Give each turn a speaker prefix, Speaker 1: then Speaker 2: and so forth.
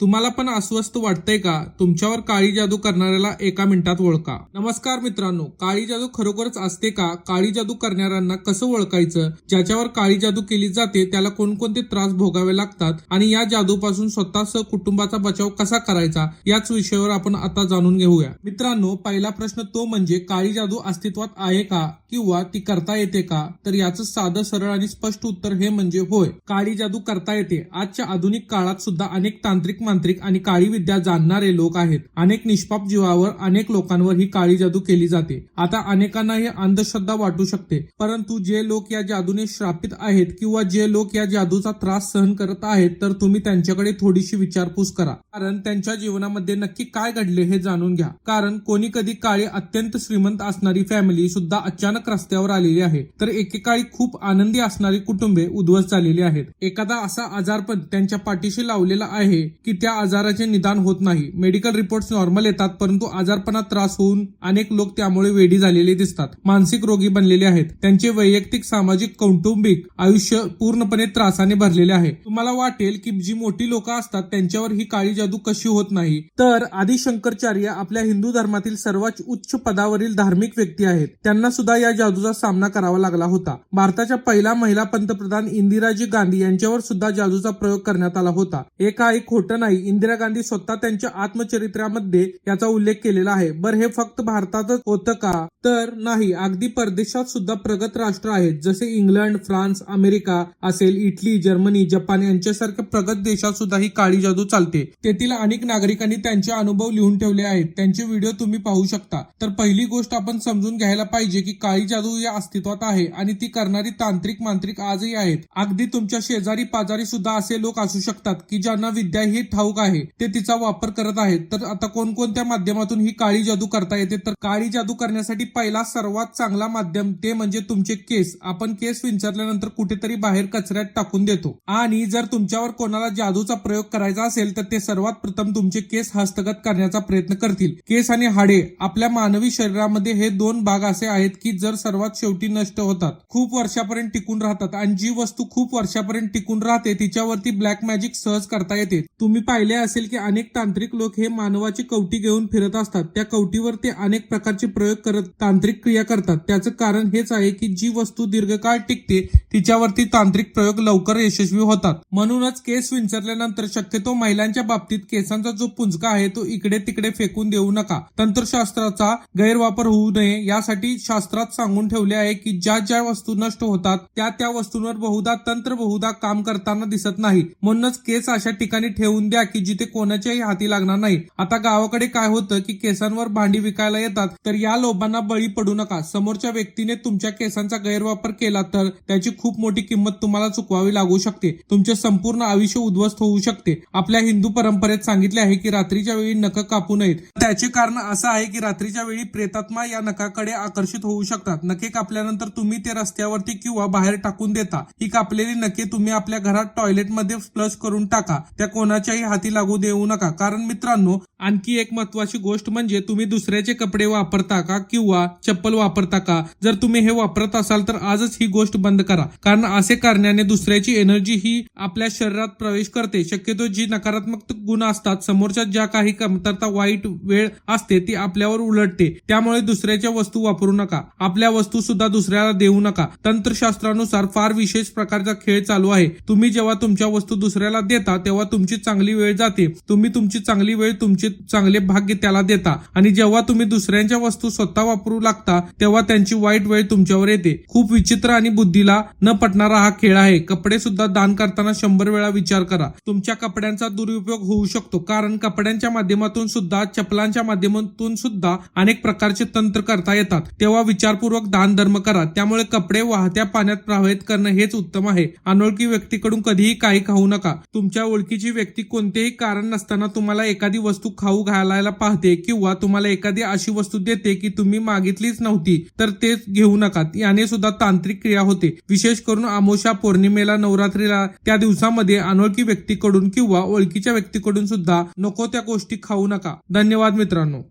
Speaker 1: तुम्हाला पण अस्वस्थ वाटतंय का? तुमच्यावर काळी जादू करणाऱ्याला एका मिनिटात ओळखा. नमस्कार मित्रांनो काळी जादू खरोखरच असते का? काळी जादू करणाऱ्यांना कसं ओळखायचं? ज्याच्यावर काळी जादू केली जाते त्याला कोणकोणते त्रास भोगावे लागतात? आणि या जादूपासून स्वतःसह कुटुंबाचा बचाव कसा करायचा? याच विषयावर आपण आता जाणून घेऊया. मित्रांनो पहिला प्रश्न तो म्हणजे काळी जादू अस्तित्वात आहे का? किंवा ती करता येते का? तर याचं साधं सरळ आणि स्पष्ट उत्तर हे म्हणजे होय. काळी जादू करता येते. आजच्या आधुनिक काळात सुद्धा अनेक तांत्रिक मांत्रिक आणि काळी विद्या जाणणारे लोक आहेत. अनेक निष्पाप जीवावर अनेक लोकांवर ही काळी जादू केली जाते. आता अनेकांना ही अंधश्रद्धा वाटू शकते. परंतु जे लोक या जादूने श्रापित आहेत किंवा जे लोक या जादूचा त्रास सहन करत आहेत तर तुम्ही त्यांच्याकडे थोडीशी विचारपूस करा. कारण त्यांच्या जीवनामध्ये नक्की काय घडले हे जाणून घ्या. कारण कोणी कधी काळी अत्यंत श्रीमंत असणारी फॅमिली सुद्धा अचानक रस्त्यावर आलेली आहे. तर एकेकाळी खूप आनंदी असणारी कुटुंबे उद्ध्वस्त झालेली आहेत. एखादा असा आजारपण त्यांच्या पाठीशी लावलेला आहे की त्या आजाराचे निदान होत नाही. मेडिकल रिपोर्ट नॉर्मल येतात परंतु आजारपणात त्रास होऊन अनेक लोक त्यामुळे वेडी झालेले दिसतात. मानसिक रोगी बनलेले आहेत. त्यांचे वैयक्तिक सामाजिक कौटुंबिक आयुष्य पूर्णपणे त्रासाने भरलेले आहे. तुम्हाला वाटेल की जी मोठी लोक असतात त्यांच्यावर ही काळी जादू कशी होत नाही? तर आदि शंकरचार्य आपल्या हिंदू धर्मातील सर्वात उच्च पदावरील धार्मिक व्यक्ती आहेत. त्यांना सुद्धा या जादूचा सामना करावा लागला होता. भारताच्या पहिला महिला पंतप्रधान इंदिराजी गांधी यांच्यावर सुद्धा जादूचा प्रयोग करण्यात आला होता. हे काही खोटं नाही. इंदिरा गांधी स्वतः त्यांच्या आत्मचरित्रामध्ये याचा उल्लेख केलेला आहे. बरं हे फक्त भारतातच होतं का? तर नाही. अगदी परदेशात सुद्धा प्रगत राष्ट्र आहेत. जसे इंग्लंड फ्रान्स अमेरिका असेल इटली जर्मनी जपान यांच्यासारख्या प्रगत देशात सुद्धा ही काळी जादू चालते. तेथील अनेक नागरिकांनी त्यांचे अनुभव लिहून ठेवले आहेत. त्यांचे व्हिडिओ तुम्ही पाहू शकता. तर पहिली गोष्ट आपण समजून घ्यायला पाहिजे की काळी जादू या अस्तित्वात आहे आणि ती करणारी तांत्रिक मांत्रिक आजही आहेत. अगदी तुमच्या शेजारी पाजारी सुद्धा असे लोक असू शकतात की ज्यांना विद्या ही ठाऊक आहे ते तिचा वापर करत आहेत. तर आता कोणकोणत्या माध्यमातून ही काळी जादू करता येते? तर काळी जादू करण्यासाठी पहिला सर्वात चांगला माध्यम ते म्हणजे तुमचे केस. आपण केस विंचरल्यानंतर कुठेतरी बाहेर कचऱ्यात टाकून देतो. आणि जर तुमच्यावर कोणाला जादूचा प्रयोग करायचा असेल तर ते सर्वात प्रथम तुमचे केस हस्तगत करण्याचा प्रयत्न करतील. केस आणि हाडे आपल्या मानवी शरीरामध्ये हे दोन भाग असे आहेत की जर सर्वात शेवटी नष्ट होतात खूप वर्षापर्यंत टिकून राहतात आणि जी वस्तू खूप वर्षापर्यंत टिकून राहते तिच्यावरती ब्लॅक मॅजिक सहज करता येते. तुम्ही पाहिले असेल की अनेक तांत्रिक लोक हे मानवाची कवटी घेऊन फिरत असतात. त्या कवटीवर ते अनेक प्रकारचे प्रयोग करत तांत्रिक क्रिया करतात. त्याचं कारण हेच आहे की जी वस्तू दीर्घकाळ टिकते तिच्यावरती तांत्रिक प्रयोग लवकर यशस्वी होतात. म्हणूनच केस विंचरल्यानंतर शक्यतो महिलांच्या बाबतीत केसांचा जो पुंजका आहे तो इकडे तिकडे फेकून देऊ नका. तंत्रशास्त्राचा गैरवापर होऊ नये यासाठी शास्त्रात सांगून ठेवले आहे की ज्या ज्या वस्तू नष्ट होतात त्या त्या वस्तूंवर बहुधा तंत्र बहुधा काम करताना दिसत नाही. म्हणूनच केस अशा ठिकाणी ठेवून द्या की जिथे कोणाच्याही हाती लागणार नाही. आता गावाकडे काय होतं की केसांवर भांडी विकायला येतात तर या लोभांना बळी पडू नका. समोरच्या व्यक्तीने तुमच्या केसांचा गैरवापर केला तर त्याची खूप मोठी किंमत तुम्हाला चुकवावी लागू शकते. तुमचे संपूर्ण आयुष्य उद्ध्वस्त होऊ शकते. आपल्या हिंदू परंपरेत सांगितले आहे की रात्रीच्या वेळी नख कापू नयेत. त्याचे कारण असं आहे की रात्रीच्या वेळी प्रेतात्मा या नखाकडे आकर्षित होऊ शकतात. नखे कापल्यानंतर तुम्ही ते रस्त्यावरती किंवा बाहेर टाकून देता. ही कापलेली नखे तुम्ही आपल्या घरात टॉयलेटमध्ये फ्लश करून टाका. त्या कोणाच्याही हाती लागू देऊ नका. कारण मित्रांनो आणखी एक महत्वाची गोष्ट म्हणजे तुम्ही दुसऱ्याचे कपडे वापरता का किंवा चप्पल वापरता का? जर तुम्ही हे वापरत असाल तर आजच ही गोष्ट बंद करा. कारण असे करण्याने दुसऱ्याची एनर्जी ही आपल्या शरीरात प्रवेश करते. शक्यतो जी नकारात्मक गुण असतात समोरच्या ज्या काही कमतरता वाईट वेळ असते ती आपल्यावर उलटते. त्यामुळे दुसऱ्याच्या वस्तू वापरू नका. आपल्या वस्तू सुद्धा दुसऱ्याला देऊ नका. तंत्रशास्त्रानुसार फार विशेष प्रकारचा खेळ चालू आहे. तुम्ही जेव्हा तुमच्या वस्तू दुसऱ्याला देता तेव्हा तुमची चांगली वेळ जाते तुम्ही तुमची चांगली वेळ तुमचे चांगले भाग्य त्याला देता. आणि जेव्हा तुम्ही दुसऱ्यांच्या वस्तू स्वतः वापरू लागता तेव्हा त्यांची वाईट वेळ तुमच्यावर येते. खूप विचित्र आणि बुद्धीला न पटणारा हा खेळ आहे. कपडे सुद्धा दान करताना शंभर वेळा विचार करा. तुमच्या कपड्यांचा दुरुपयोग होऊ शकतो कारण कपड्यांच्या माध्यमातून सुद्धा चपलांच्या माध्यमातून सुद्धा अनेक प्रकारचे तंत्र करता येतात. तेव्हा विचारपूर्वक दान धर्म करा. त्यामुळे कपडे वाहत्या पाण्यात प्रवाहित करणं हेच उत्तम आहे. अनोळखी व्यक्तीकडून कधीही काही खाऊ नका. तुमच्या ओळखीची व्यक्ती कोणतेही कारण नसताना तुम्हाला एखादी वस्तू खाऊ घालायला पाहते किंवा तुम्हाला एखादी अशी वस्तू देते की तुम्ही मागितलीच नव्हती तर तेच घेऊ नका. याने सुद्धा तांत्रिक क्रिया होते. विशेष करून आमोशा पौर्णिमेला नवरात्रीला त्या दिवसामध्ये अनोळखी व्यक्तीकडून किंवा ओळखीच्या व्यक्तीकडून सुद्धा नको त्या गोष्टी खाऊ नका. धन्यवाद मित्रांनो.